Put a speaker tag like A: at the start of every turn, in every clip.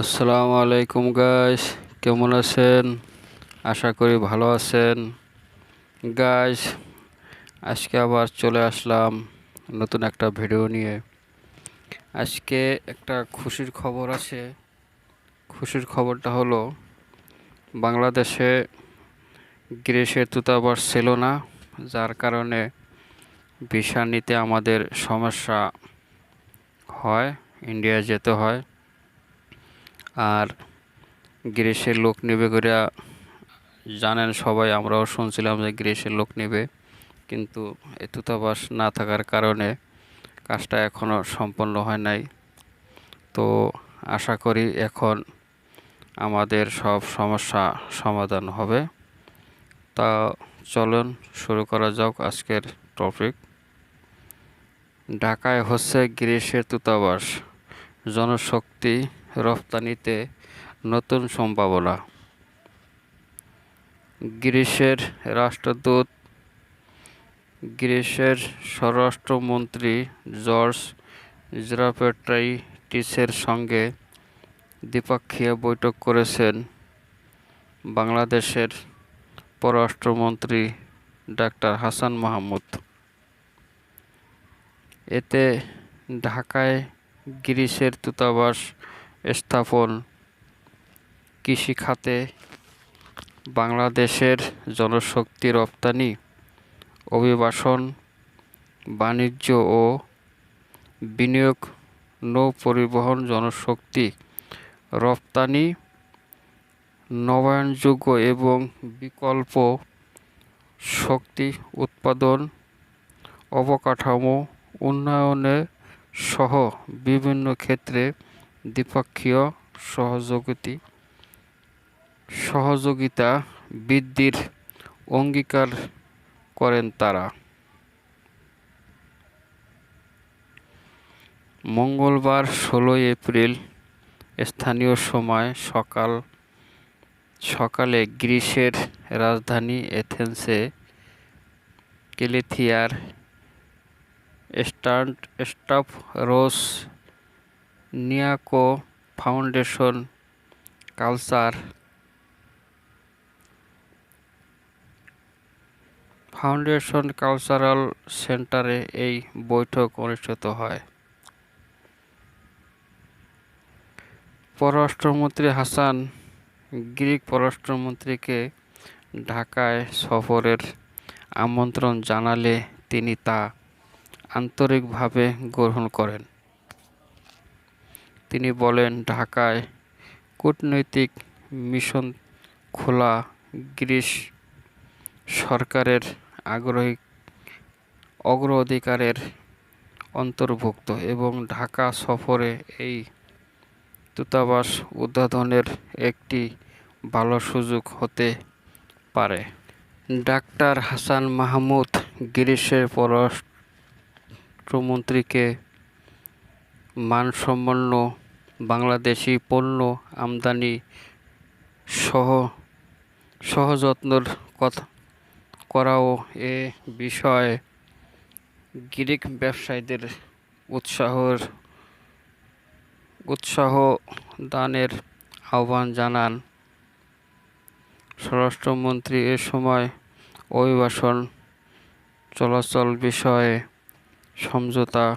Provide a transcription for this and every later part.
A: আসসালামু আলাইকুম গাইস কেমন আছেন? আশা করি ভালো আছেন। গাইস আজকে আবার চলে আসলাম নতুন একটা ভিডিও নিয়ে। আজকে একটা খুশির খবর আছে। খুশির খবরটা হলো, বাংলাদেশে গ্রীষ্মের দূতাবাস ছিল না, যার কারণে ভিসা নিতে আমাদের সমস্যা হয় ইন্ডিয়া যেতে হয়। আর গ্রীষ্মের লোক নেবে করে জানেন সবাই, আমরাও শুনছিলাম যে গ্রীষ্মের লোক নেবে। কিন্তু এই দূতাবাস না থাকার কারণে কাজটা এখনও সম্পন্ন হয় নাই। তো আশা করি এখন আমাদের সব সমস্যা সমাধান হবে। তা চলুন শুরু করা যাক আজকের টপিক। ঢাকায় হচ্ছে গ্রীষ্মের দূতাবাস। জনশক্তি রফতানিতে নতুন সম্ভাবনা। গ্রিসের রাষ্ট্রদূত গ্রিসের স্বরাষ্ট্রমন্ত্রী জর্জ জারাপেট্রাইটিসের সঙ্গে দ্বিপাক্ষীয় বৈঠক করেছেন বাংলাদেশের পররাষ্ট্রমন্ত্রী ডাক্তার হাসান মাহমুদ। এতে ঢাকায় গ্রিসের দূতাবাস স্থাপন কৃষিখাতে বাংলাদেশের জনশক্তি রপ্তানি, অভিবাসন, বাণিজ্য ও বিনিয়োগ নৌ পরিবহন জনশক্তি রপ্তানি, নবায়নযোগ্য এবং বিকল্প শক্তি উৎপাদন, অবকাঠামো উন্নয়নে সহ বিভিন্ন ক্ষেত্রে দ্বিপক্ষীয় সহযোগিতা। সহযোগিতা বৃদ্ধির অঙ্গীকার করেন তারা। মঙ্গলবার ষোলোই এপ্রিল স্থানীয় সময় সকাল সকালে গ্রিসের রাজধানী এথেন্সে কেলেথিয়ার স্টান্ট স্টাফ রোস নিয়াকো ফাউন্ডেশন কালচার ফাউন্ডেশন কালচারাল সেন্টারে এই বৈঠক অনুষ্ঠিত হয়। পররাষ্ট্রমন্ত্রী হাসান গ্রিক পররাষ্ট্রমন্ত্রীকে ঢাকায় সফরের আমন্ত্রণ জানালে তিনি তা আন্তরিকভাবে গ্রহণ করেন। তিনি বলেন, ঢাকায় কূটনৈতিক মিশন খোলা, গ্রিস সরকারের আগ্রহী অগ্রাধিকারের অন্তর্ভুক্ত এবং ঢাকা সফরে এই দূতাবাস উদ্বোধনের একটি ভালো সুযোগ হতে পারে। ডাক্তার হাসান মাহমুদ গ্রিসের পররাষ্ট্রমন্ত্রীকে মানসম্পন্ন বাংলাদেশি পণ্য আমদানি সহ, সহযত্নর কথা করাও এ বিষয়ে গ্রিক ব্যবসায়ীদের উৎসাহর, উৎসাহ দানের আহ্বান জানান। স্বরাষ্ট্রমন্ত্রী এ সময় অভিবাসন চলাচল বিষয়ে সমঝোতা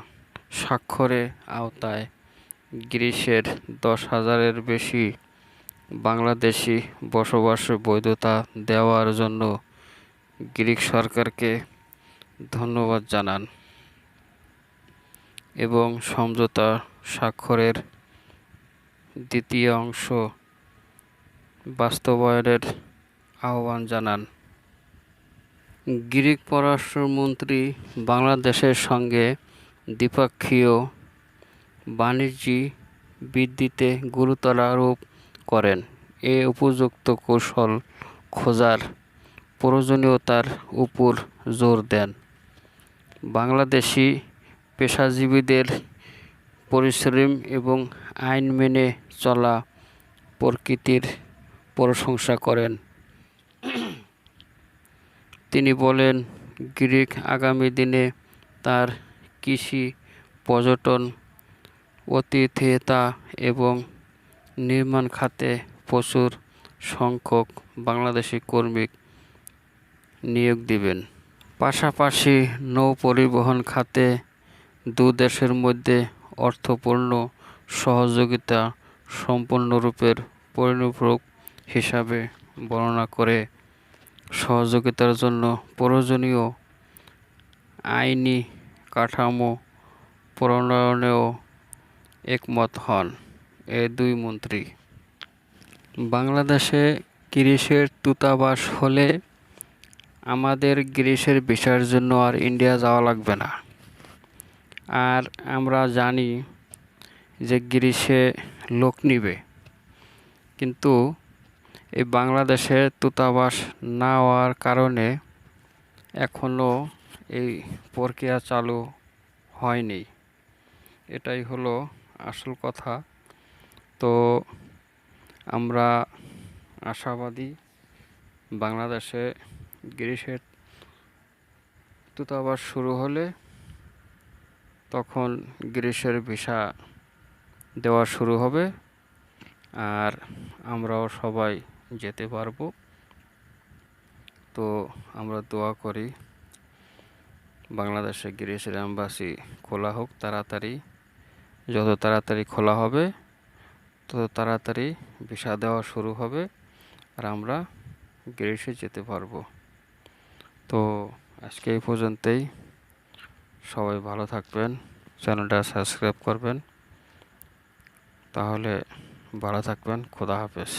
A: স্বাক্ষরে আওতায় গ্রিসের দশ হাজারের বেশি বাংলাদেশি বসবাসের বৈধতা দেওয়ার জন্য গ্রিক সরকারকে ধন্যবাদ জানান এবং সমঝোতা স্বাক্ষরের দ্বিতীয় অংশ বাস্তবায়নের আহ্বান জানান। গ্রিক পররাষ্ট্রমন্ত্রী বাংলাদেশের সঙ্গে দ্বিপাক্ষীয় বাণিজ্য বৃদ্ধিতে গুরুত্ব আরোপ করেন। এ উপযুক্ত কৌশল খোঁজার প্রয়োজনীয়তার উপর জোর দেন। বাংলাদেশি পেশাজীবীদের পরিশ্রম এবং আইন মেনে চলা প্রকৃতির প্রশংসা করেন। তিনি বলেন, গ্রিক আগামী দিনে তার কৃষি পর্যটন অতিথেয়তা এবং নির্মাণ খাতে প্রচুর সংখ্যক বাংলাদেশি কর্মী নিয়োগ দিবেন। পাশাপাশি নৌ পরিবহন খাতে দু দেশের মধ্যে অর্থপূর্ণ সহযোগিতা সম্পূর্ণরূপের পরিপূরক হিসাবে বর্ণনা করে। সহযোগিতার জন্য প্রয়োজনীয় আইনি কাঠামো প্রণয়নেও একমত হন এ দুই মন্ত্রী। বাংলাদেশে গ্রিসের দূতাবাস হলে আমাদের গ্রিসের ভিসার জন্য আর ইন্ডিয়া যাওয়া লাগবে না। আর আমরা জানি যে গ্রিসে লোক নিবে। কিন্তু এই বাংলাদেশে দূতাবাস না হওয়ার কারণে এখনও এই প্রক্রিয়া চালু হয়নি। এটাই হলো আসল কথা। তো আমরা আশাবাদী বাংলাদেশে গ্রিসের দূতাবাস শুরু হলে তখন গ্রিসের ভিসা দেওয়া শুরু হবে আর আমরাও সবাই যেতে পারব। তো আমরা দোয়া করি বাংলাদেশে গ্রিসের অ্যাম্বাসি খোলা হোক তাড়াতাড়ি। যত তাড়াতাড়ি খোলা হবে, তত তাড়াতাড়ি ভিসা দেওয়া শুরু হবে আর আমরা গ্রেসে যেতে পারব। তো আজকে এই পর্যন্তই। সবাই ভালো থাকবেন, চ্যানেলটা সাবস্ক্রাইব করবেন। তাহলে ভালো থাকবেন, খোদা হাফেজ।